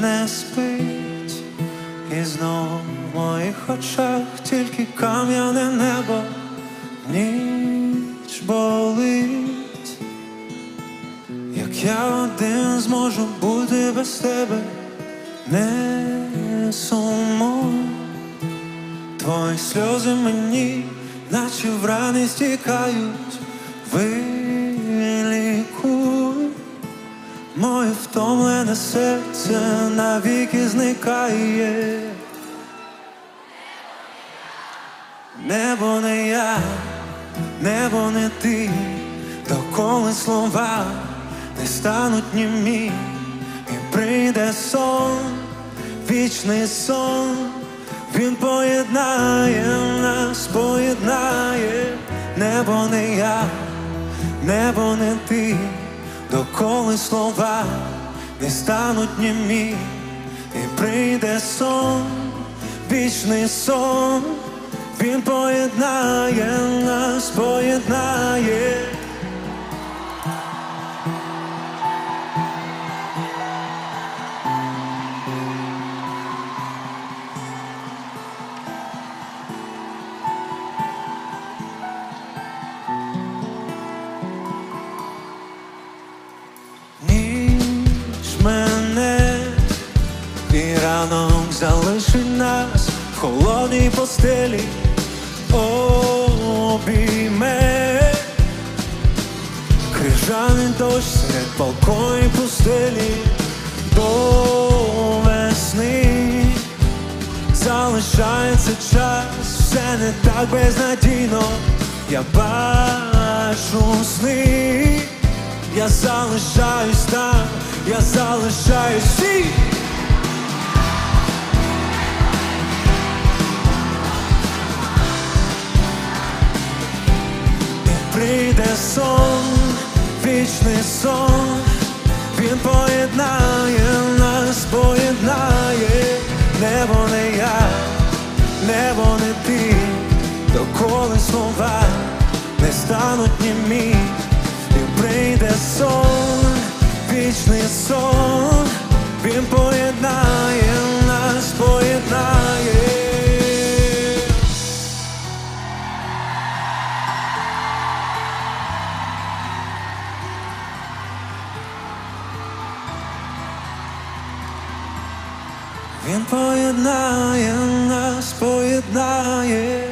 не спить, і знову в моїх очах тільки кам'яне небо, ніч болить, як я один зможу бути без тебе, не сумуй. Твої сльози мені, наче в рани стікають, вилікуй. Втомлене серце навіки зникає. Небо не я, небо не ти, доколи слова не стануть німі, і прийде сон, вічний сон, він поєднає нас, поєднає, небо не я, небо не ти, доколи слова не стануть німі, і прийде сон, вічний сон, він поєднає ранок залишить нас в холодній постелі. Обійме. Крижаний дощ серед палкої пустелі. До весни залишається час, все не так безнадійно. Я бачу сни, я залишаюсь там, я залишаюсь всі. Сон, вічний сон, він поєднає нас, поєднає, небо не я, небо не ти, доколи слова не стануть німі, і прийде сон, вічний сон, він поєднає Він поєднає нас, поєднає.